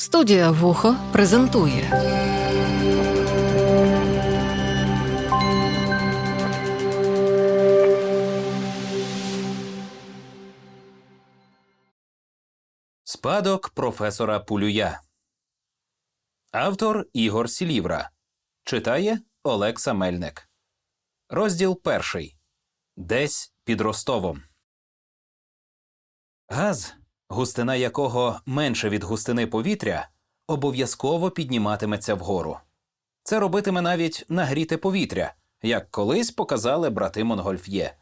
Студія Вухо презентує Спадок професора Пулюя. Автор Ігор Сілівра. Читає Олекса Мельник. Розділ перший. Десь під Ростовом. Газ, густина якого менше від густини повітря, обов'язково підніматиметься вгору. Це робитиме навіть нагріте повітря, як колись показали брати Монгольф'є.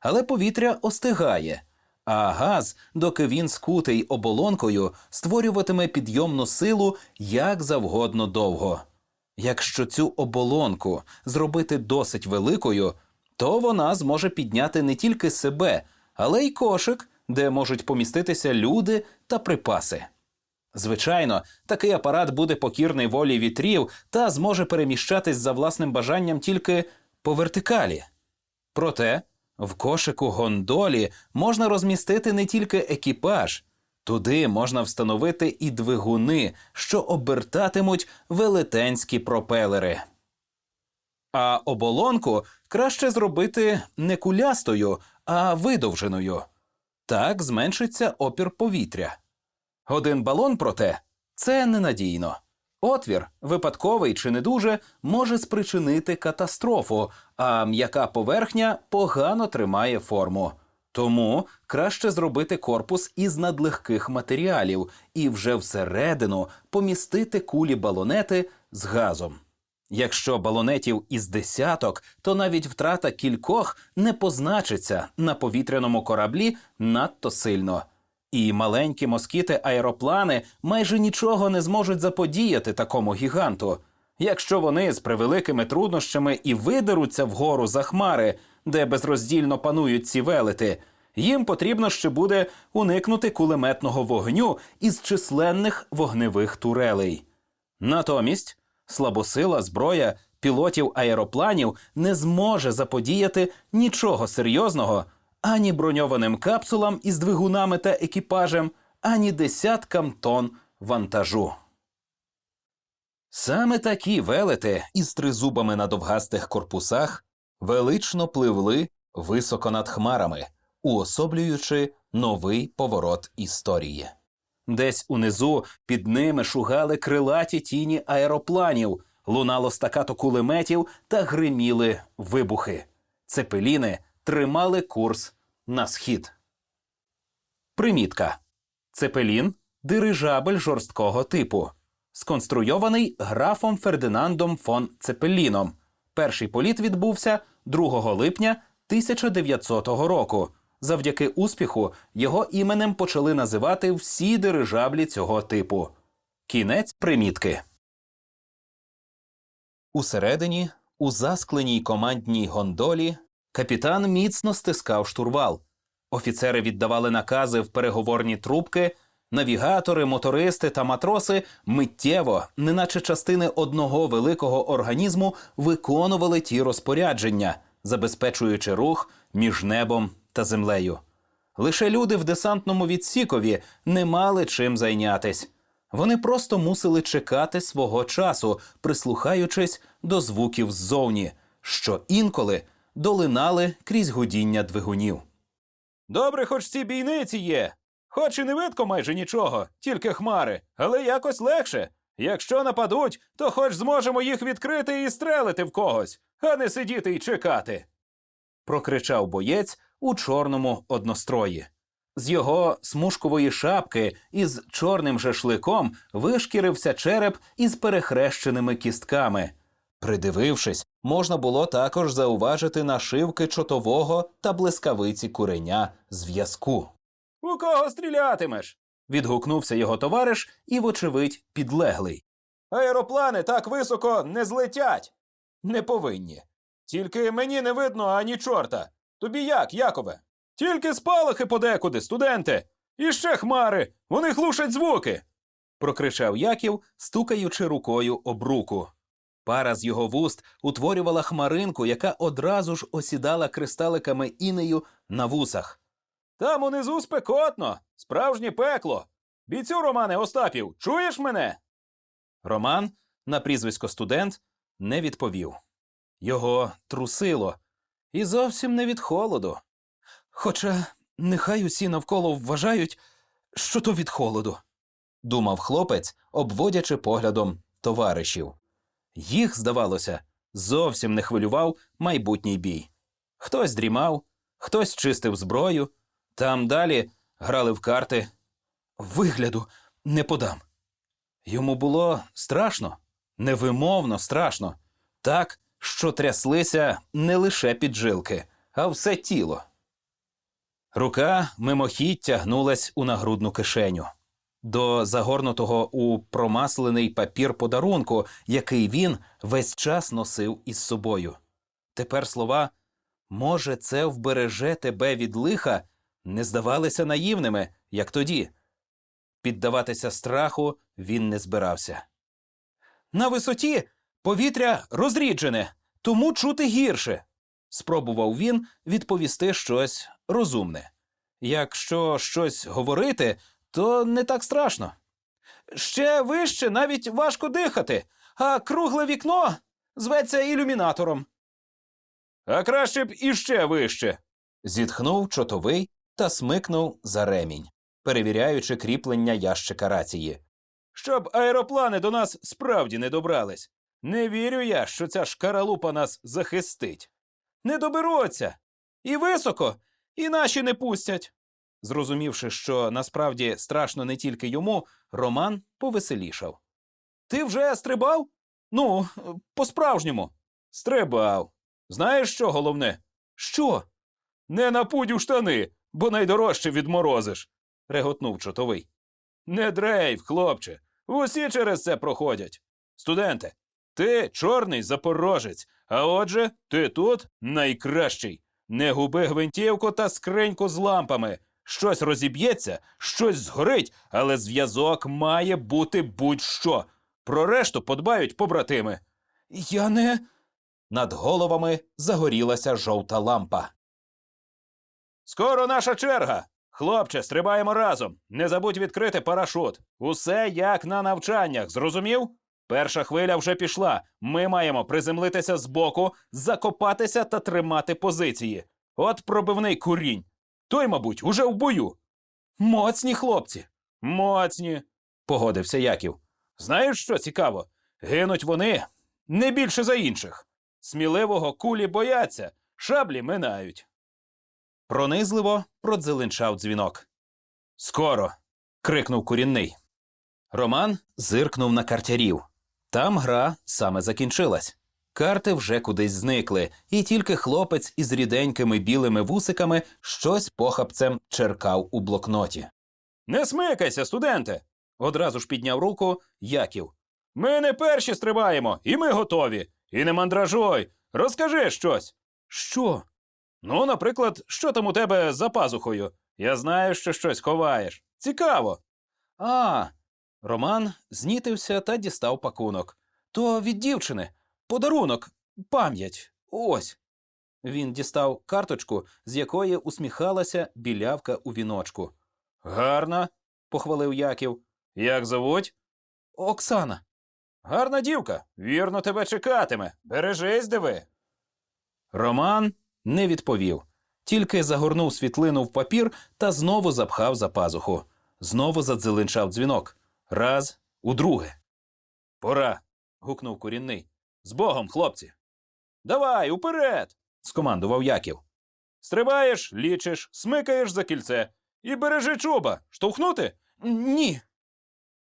Але повітря остигає, а газ, доки він скутий оболонкою, створюватиме підйомну силу як завгодно довго. Якщо цю оболонку зробити досить великою, то вона зможе підняти не тільки себе, але й кошик, де можуть поміститися люди та припаси. Звичайно, такий апарат буде покірний волі вітрів та зможе переміщатись за власним бажанням тільки по вертикалі. Проте в кошику гондолі можна розмістити не тільки екіпаж, туди можна встановити і двигуни, що обертатимуть велетенські пропелери. А оболонку краще зробити не кулястою, а видовженою. Так зменшиться опір повітря. Один балон, проте, це ненадійно. Отвір, випадковий чи не дуже, може спричинити катастрофу, а м'яка поверхня погано тримає форму. Тому краще зробити корпус із надлегких матеріалів і вже всередину помістити кулі балонети з газом. Якщо балонетів із десяток, то навіть втрата кількох не позначиться на повітряному кораблі надто сильно. І маленькі москіти аероплани майже нічого не зможуть заподіяти такому гіганту. Якщо вони з превеликими труднощами і видеруться вгору за хмари, де безроздільно панують ці велети, їм потрібно ще буде уникнути кулеметного вогню із численних вогневих турелей. Натомість слабосила зброя пілотів аеропланів не зможе заподіяти нічого серйозного ані броньованим капсулам із двигунами та екіпажем, ані десяткам тонн вантажу. Саме такі велети із тризубами на довгастих корпусах велично пливли високо над хмарами, уособлюючи новий поворот історії. Десь унизу під ними шугали крилаті тіні аеропланів, лунало стакато кулеметів та гриміли вибухи. Цепеліни тримали курс на схід. Примітка. Цепелін дирижабель жорсткого типу. Сконструйований графом Фердинандом фон Цепеліном. Перший політ відбувся 2 липня 1900 року. Завдяки успіху його іменем почали називати всі дирижаблі цього типу. Кінець примітки. Усередині, у заскленій командній гондолі, капітан міцно стискав штурвал. Офіцери віддавали накази в переговорні трубки. Навігатори, мотористи та матроси миттєво, неначе частини одного великого організму, виконували ті розпорядження, забезпечуючи рух між небом та землею. Лише люди в десантному відсікові не мали чим зайнятись. Вони просто мусили чекати свого часу, прислухаючись до звуків ззовні, що інколи долинали крізь гудіння двигунів. Добре, хоч ці бійниці є. Хоч і не видко майже нічого, тільки хмари, але якось легше. Якщо нападуть, то хоч зможемо їх відкрити і стрелити в когось, а не сидіти і чекати. прокричав боєць у чорному однострої. З його смужкової шапки із чорним жашликом вишкірився череп із перехрещеними кістками. Придивившись, можна було також зауважити нашивки чотового та блискавиці куреня зв'язку. У кого стрілятимеш? відгукнувся його товариш і, вочевидь, підлеглий. Аероплани так високо не злетять. Не повинні. Тільки мені не видно ані чорта. Тобі як, Якове? Тільки спалахи подекуди, студенте. І ще хмари. Вони глушать звуки. прокричав Яків, стукаючи рукою об руку. Пара з його вуст утворювала хмаринку, яка одразу ж осідала кристаликами інею на вусах. Там унизу спекотно, справжнє пекло. Бійцю, Романе Остапів, чуєш мене? Роман, на прізвисько студент, не відповів. Його трусило, і зовсім не від холоду. Хоча нехай усі навколо вважають, що то від холоду, думав хлопець, обводячи поглядом товаришів. Їх, здавалося, зовсім не хвилював майбутній бій. Хтось дрімав, хтось чистив зброю, там далі грали в карти. Вигляду не подам. Йому було страшно, невимовно страшно, так, що тряслися не лише піджилки, а все тіло. Рука мимохідь тягнулась у нагрудну кишеню до загорнутого у промаслений папір подарунку, який він весь час носив із собою. Тепер слова може, це вбереже тебе від лиха не здавалися наївними, як тоді. Піддаватися страху він не збирався. На висоті повітря розріджене, тому чути гірше. Спробував він відповісти щось розумне. Якщо щось говорити, то не так страшно. Ще вище навіть важко дихати, а кругле вікно зветься ілюмінатором. А краще б іще вище. зітхнув чотовий та смикнув за ремінь, перевіряючи кріплення ящика рації. Щоб аероплани до нас справді не добрались. Не вірю я, що ця шкаралупа нас захистить. Не доберуться. І високо, і наші не пустять. Зрозумівши, що насправді страшно не тільки йому, Роман повеселішав. Ти вже стрибав? Ну, по-справжньому. Стрибав. Знаєш, що головне? Що? Не напудь у штани, бо найдорожче відморозиш, реготнув чотовий. Не дрейф, хлопче. Усі через це проходять. Студенте, ти чорний запорожець, а отже, ти тут найкращий. Не губи гвинтівку та скриньку з лампами. Щось розіб'ється, щось згорить, але зв'язок має бути будь-що. Про решту подбають побратими. Я не. Над головами загорілася жовта лампа. Скоро наша черга. Хлопче, стрибаємо разом. Не забудь відкрити парашут. Усе як на навчаннях, зрозумів? Перша хвиля вже пішла. Ми маємо приземлитися збоку, закопатися та тримати позиції. От пробивний курінь. Той, мабуть, уже в бою. Моцні хлопці. Моцні, погодився Яків. Знаєш, що цікаво? Гинуть вони не більше за інших. Сміливого кулі бояться, шаблі минають. Пронизливо продзеленчав дзвінок. Скоро. крикнув курінний. Роман зиркнув на картярів. Там гра саме закінчилась. Карти вже кудись зникли, і тільки хлопець із ріденькими білими вусиками щось похапцем черкав у блокноті. Не смикайся, студенте. одразу ж підняв руку Яків. Ми не перші стрибаємо, і ми готові. І не мандражуй. Розкажи щось. Що? Ну, наприклад, що там у тебе за пазухою? Я знаю, що щось ховаєш. Цікаво. А. Роман знітився та дістав пакунок. То від дівчини. Подарунок, пам'ять. Ось. Він дістав карточку, з якої усміхалася білявка у віночку. Гарна, похвалив Яків. Як зовуть? Оксана. Гарна дівка, вірно тебе чекатиме. Бережись, диви. Роман не відповів, тільки загорнув світлину в папір та знову запхав за пазуху. Знову задзеленчав дзвінок. Раз, удруге. Пора. гукнув курінний. З Богом, хлопці. Давай, уперед. скомандував Яків. Стрибаєш, лічиш, смикаєш за кільце і бережи чуба. Штовхнути? Ні.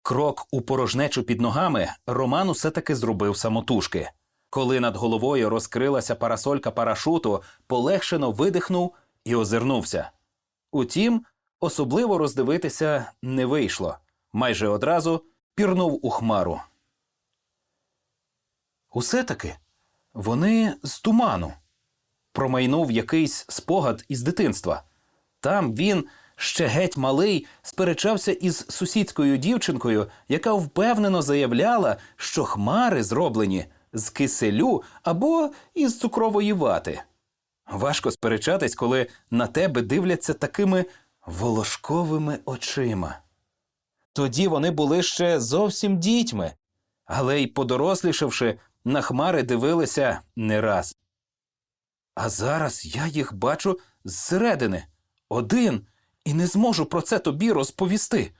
Крок у порожнечу під ногами Роман усе таки зробив самотужки. Коли над головою розкрилася парасолька парашуту, полегшено видихнув і озирнувся. Утім, особливо роздивитися не вийшло. Майже одразу пірнув у хмару. Усе таки вони з туману. Промайнув якийсь спогад із дитинства. Там він, ще геть малий, сперечався із сусідською дівчинкою, яка впевнено заявляла, що хмари зроблені з киселю або із цукрової вати. Важко сперечатись, коли на тебе дивляться такими волошковими очима. Тоді вони були ще зовсім дітьми, але й подорослішавши, на хмари дивилися не раз. А зараз я їх бачу зсередини, один, і не зможу про це тобі розповісти.